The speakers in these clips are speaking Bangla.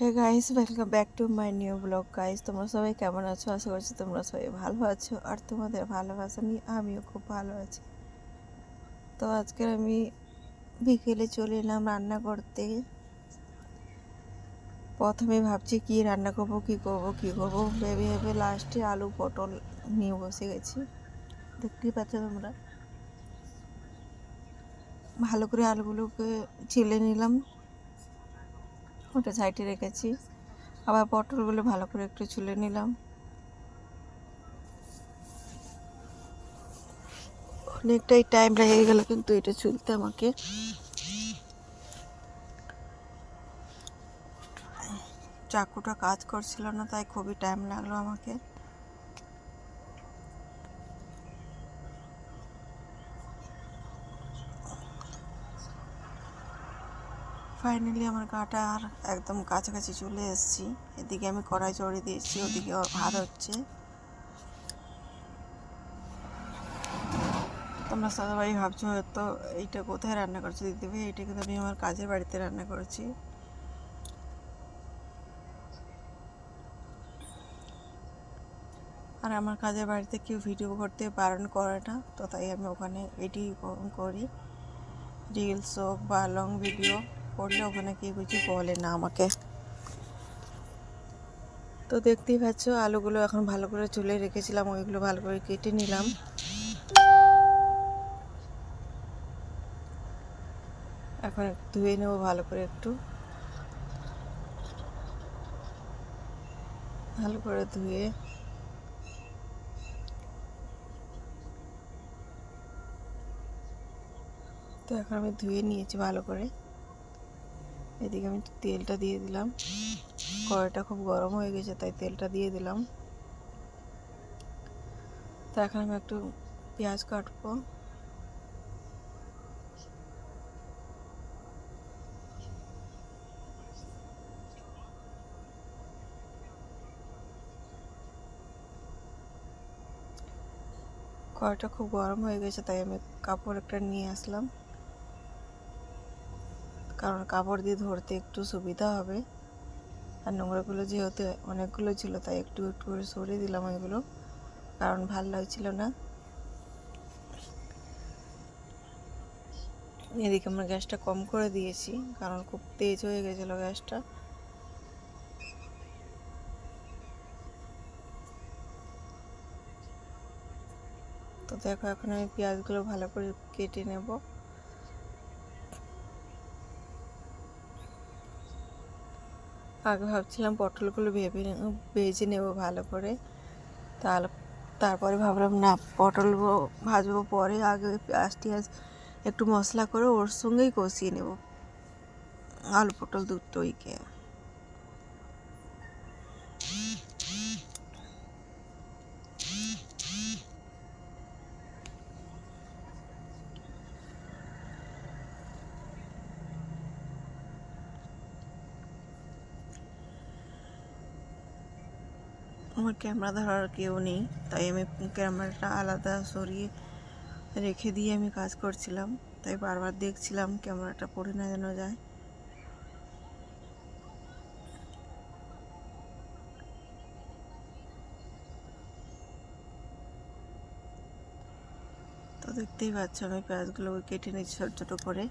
Hey guys welcome back to my new blog guys তোমরা সবাই কেমন আছো? আশা করছি তোমরা সবাই ভালো আছো আর তোমাদের ভালোবাসা নিয়ে আমিও খুব ভালো আছি। তো আজকে আমি বিকেলে চলে এলাম রান্না করতে। প্রথমে ভাবছি কি রান্না করব, কি করব কি করব? ভেবে ভেবে লাস্টে আলু পটল নিয়ে বসে গেছি। দেখতেই পাচ্ছ তোমরা। ভালো করে আলুগুলোকে ছিলে নিলাম। ওটা সাইডে রেখেছি। আবার পটলগুলো ভালো করে একটু ছুলে নিলাম। অনেকটাই টাইম লেগে গেল কিন্তু এটা ছুলতে আমাকে। চাকুটা কাজ করছিল না, তাই খুবই টাইম লাগল আমাকে। ফাইনালি আমার গাটা আর একদম কাছাকাছি চলে এসেছি। এদিকে আমি কড়াই চড়ে দিয়েছি, ওদিকে ভাত হচ্ছে। তোমরা সবাই ভাবছ হয়তো এইটা কোথায় রান্না করছ? দিদি ভাই, এইটা কিন্তু আমি আমার কাজের বাড়িতে রান্না করেছি। আর আমার কাজের বাড়িতে কেউ ভিডিও করতে বারণ করে না, তো তাই আমি ওখানে এটি করি। রিলস হোক বা লং ভিডিও। করলে ওখানে কেউ কিছু বলে না আমাকে? তো দেখতেই পাচ্ছ, আলুগুলো এখন ভালো করে চুলে রেখেছিলাম, ওইগুলো ভালো করে কেটে নিলাম। এখন ধুয়ে নেব ভালো করে একটু। ভালো করে ধুয়ে। তো এখন আমি ধুয়ে নিয়েছি ভালো করে। এদিকে আমি তেলটা দিয়ে দিলাম। কড়াইটা খুব গরম হয়ে গেছে, তাই তেলটা দিয়ে দিলাম। তো এখন আমি একটু পেঁয়াজ কাটবো। কড়াইটা খুব গরম হয়ে গেছে, তাই আমি কাপড় একটা নিয়ে আসলাম। কারণ কাপড় দিয়ে ধরতে একটু সুবিধা হবে। আর নোংরাগুলো যেহেতু অনেকগুলো ছিল, তাই একটু একটু করে সরিয়ে দিলাম ওইগুলো। কারণ ভালো লাগছিল না। এদিকে আমরা গ্যাসটা কম করে দিয়েছি, কারণ খুব তেজ হয়ে গেছিল গ্যাসটা। তো দেখো, এখন আমি পেঁয়াজগুলো ভালো করে কেটে নেব। আগে ভাবছিলাম পটলগুলো ভেবে ভেজে নেব ভালো করে। তাহলে তারপরে ভাবলাম না পটল ভাজবো পরে আগে পেঁয়াজ টিয়াজ একটু মশলা করে ওর সঙ্গেই কষিয়ে নেব। আলু পটল দুটোইকে আমার ক্যামেরা ধরার কেউ নেই, তাই আমি ক্যামেরাটা আলাদা সরিয়ে রেখে দিয়ে আমি কাজ করছিলাম। তাই বারবার দেখছিলাম ক্যামেরাটা পড়ে না যেন যায়। তো দেখতেই পাচ্ছ আমি পেঁয়াজগুলো কেটে নিচ্ছি ছোট ছোটো করে।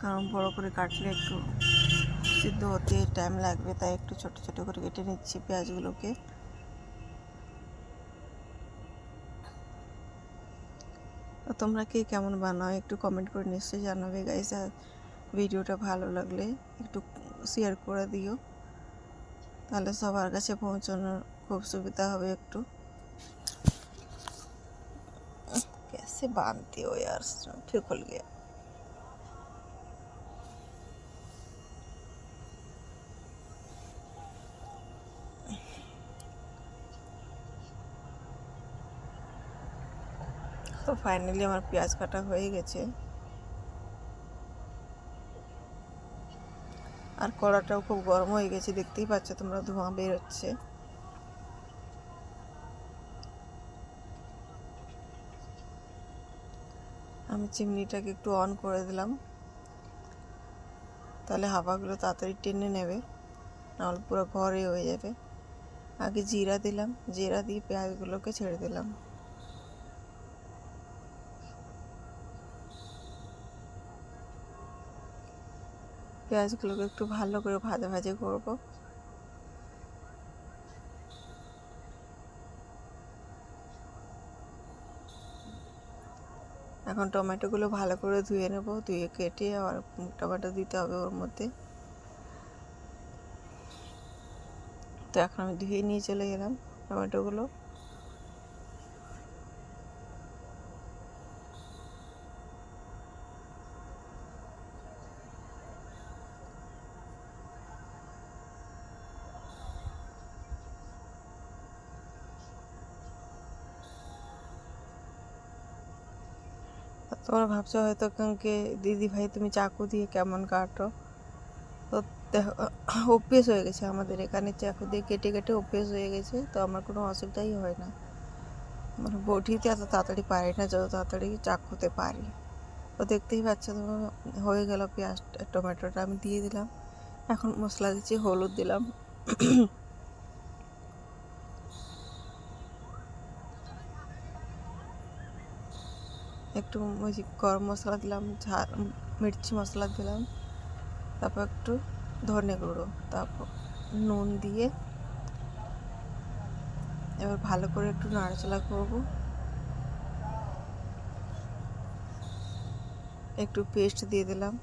কারণ বড় করে কাটলে একটু সিদ্ধ হতে টাইম লাগবে তাই একটু ছোট ছোট করে কেটে নিচ্ছি পেঁয়াজগুলোকে তো তোমরা কে কেমন বানাও একটু কমেন্ট করে নিশ্চয়ই জানাবে গাইজ আর ভিডিওটা ভালো লাগলে একটু শেয়ার করে দিও তাহলে সবার কাছে পৌঁছানোর খুব সুবিধা হবে একটু कैसे बांधती हो यार फिर खुल गया ফাইনালি আমার পেঁয়াজ কাটা হয়ে গেছে। আর কড়াটাও খুব গরম হয়ে গেছে, দেখতেই পাচ্ছ তোমরা ধোঁয়া বেরোচ্ছে। আমি চিমনিটাকে একটু অন করে দিলাম। তাহলে হাওয়াগুলো তাড়াতাড়ি টেনে নেবে, নাহলে পুরো ঘরে হয়ে যাবে। আগে জিরা দিলাম, জিরা দিয়ে পেঁয়াজগুলোকে ছেড়ে দিলাম। পেঁয়াজগুলোকে একটু ভালো করে ভাজা ভাজা করব। এখন টমেটোগুলো ভালো করে ধুয়ে নেব, ধুয়ে কেটে আবার টমেটো দিতে হবে ওর মধ্যে। তো এখন আমি ধুয়ে নিয়ে চলে গেলাম টমেটোগুলো। তোমরা ভাবছ হয়তো কারণকে দিদি ভাই তুমি চাকু দিয়ে কেমন কাটো? তো দেখো, অভ্যেস হয়ে গেছে আমাদের এখানে, চাকু দিয়ে কেটে কেটে অভ্যেস হয়ে গেছে, তো আমার কোনো অসুবিধাই হয় না। মানে বটিতে এত তাড়াতাড়ি পারি না, যত তাড়াতাড়ি চাকুতে পারি। তো দেখতেই পাচ্ছ তোমার, হয়ে গেল পেঁয়াজ, টমেটোটা আমি দিয়ে দিলাম। এখন মশলা দিচ্ছি, হলুদ দিলাম। একটু ওই গরম মশলা দিলাম, ঝাল, মির্চি মশলা দিলাম, তারপর একটু ধনে গুঁড়ো, তারপর নুন দিয়ে এবার ভালো করে একটু নাড়াচাড়া করব। একটু পেস্ট দিয়ে দিলাম।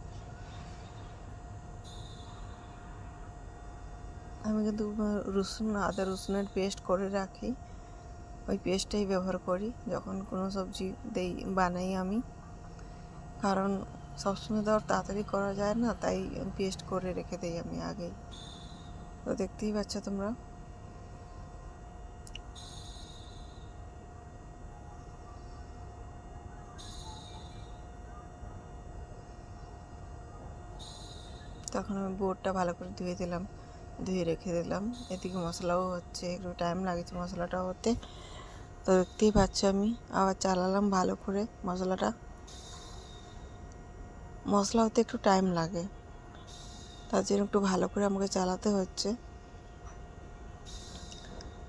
আমি কিন্তু রসুন, আদা রসুনের পেস্ট করে রাখি। ওই পেস্টটাই ব্যবহার করি, যখন কোনো সবজি দেই, বানাই আমি। কারণ সবসময় তো আর তাড়াতাড়ি করা যায় না, তাই পেস্ট করে রেখে দিই আমি আগেই। তো দেখতেই পাচ্ছ তোমরা। তখন আমি বোর্ডটা ভালো করে ধুয়ে দিলাম, ধুয়ে রেখে দিলাম। এদিকে মশলাও হচ্ছে, একটু টাইম লাগছে মশলাটাও হতে। তো দেখতেই পাচ্ছ আমি। আবার চালালাম ভালো করে মশলাটা। মশলা হতে একটু টাইম লাগে। তার জন্য একটু ভালো করে আমাকে চালাতে হচ্ছে।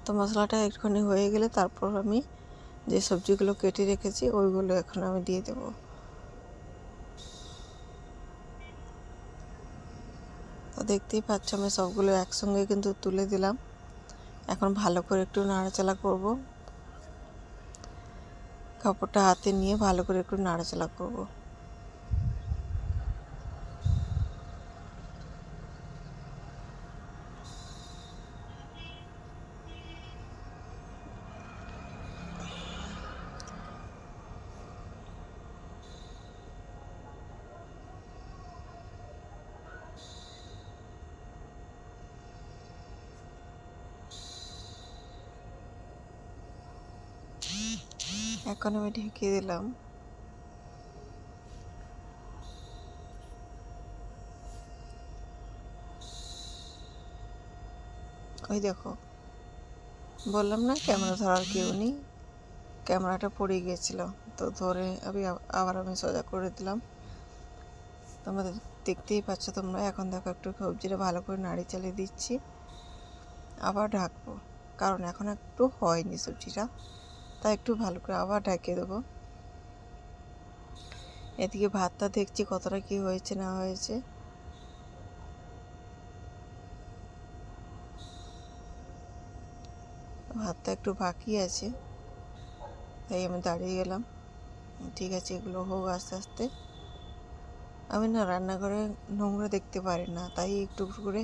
তো মশলাটা একটুখানি হয়ে গেলে তারপর আমি যে সবজিগুলো কেটে রেখেছি, ওইগুলো এখন আমি দিয়ে দেবো। তো দেখতেই পাচ্ছ আমি সবগুলো একসঙ্গে কিন্তু তুলে দিলাম। এখন ভালো করে একটু নাড়াচাড়া করব। কাপড়টা হাতে নিয়ে ভালো করে একটু নাড়াচাড়া করব। এখন আমি ঢেকে দিলাম। ওই দেখো। বললাম না ক্যামেরা ধরার কেউ নেই। ক্যামেরাটা পড়ে গিয়েছিল। তো ধরে আমি আবার আমি সোজা করে দিলাম। তোমরা দেখতেই পাচ্ছ তোমরা। এখন দেখো একটু সবজিটা ভালো করে নাড়ি চালিয়ে দিচ্ছি। আবার ঢাকবো। কারণ এখন একটু হয়নি সবজিটা। তাই একটু ভালো করে আবার ঢাকে দেবো। এদিকে ভাতটা দেখছি কতটা কি হয়েছে, না হয়েছে। ভাতটা একটু বাকি আছে, তাই আমি দাঁড়িয়ে গেলাম। ঠিক আছে, এগুলো হোক আস্তে আস্তে। আমি না রান্নাঘরে নোংরা দেখতে পারি না, তাই একটু করে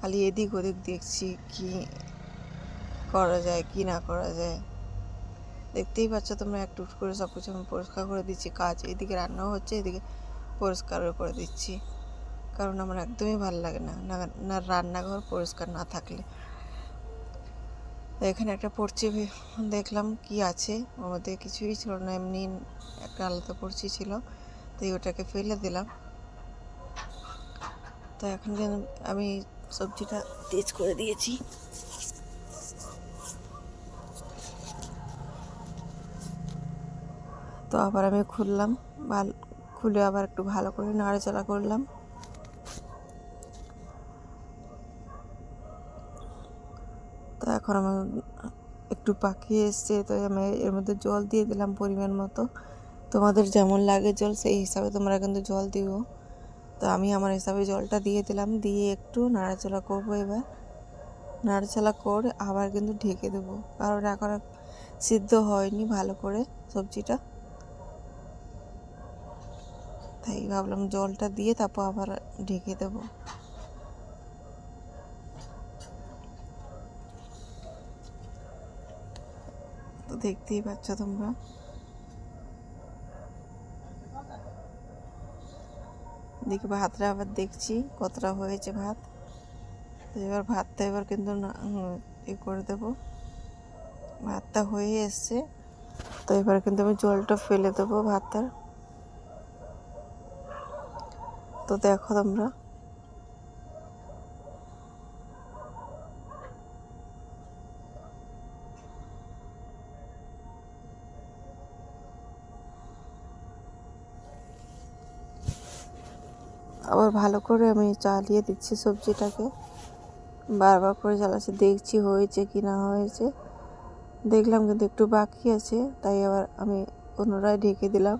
খালি এদিক ওদিক দেখছি কি করা যায়, কি না করা যায়। দেখতেই পাচ্ছ তোমরা একটু করে সব কিছু আমি পরিষ্কার করে দিচ্ছি, কাজ। এদিকে রান্নাও হচ্ছে, এদিকে পরিষ্কারও করে দিচ্ছি। কারণ আমার একদমই ভালো লাগে না না রান্নাঘর পরিষ্কার না থাকলে। এখানে একটা পড়ছি দেখলাম কি আছে। ওর মধ্যে কিছুই ছিল না, এমনি একটা আলাদা পড়ছি ছিল। তাই ওটাকে ফেলে দিলাম। তো এখন আমি সবজিটা তেজ করে দিয়েছি। তো আবার আমি খুললাম, ভালো, খুলে আবার একটু ভালো করে নাড়াচাড়া করলাম। তো এখন আমার একটু পাখি এসছে, তো আমি এর মধ্যে জল দিয়ে দিলাম পরিমাণ মতো। তোমাদের যেমন লাগে জল, সেই হিসাবে তোমরা কিন্তু জল দিও। তো আমি আমার হিসাবে জলটা দিয়ে দিলাম, দিয়ে একটু নাড়াচাড়া করব এবার। নাড়াচাড়া করে আবার কিন্তু ঢেকে দেবো, কারণ এখন সিদ্ধ হয়নি ভালো করে সবজিটা। তাই ভাবলাম জলটা দিয়ে তারপর আবার ঢেকে দেবো। তো দেখতেই পাচ্ছ তোমরা। দেখি ভাতটা আবার দেখছি কতটা হয়েছে ভাত। এবার ভাতটা এবার কিন্তু এ করে দেবো। ভাতটা হয়ে এসছে। তো এবার কিন্তু আমি জলটা ফেলে দেবো ভাতটার। তো দেখো তোমরা। আবার ভালো করে আমি চালিয়ে দিচ্ছি সবজিটাকে। বারবার করে চালাচ্ছি, দেখছি হয়েছে কি না হয়েছে। দেখলাম কিন্তু একটু বাকি আছে, তাই আবার আমি পুনরায় ঢেকে দিলাম।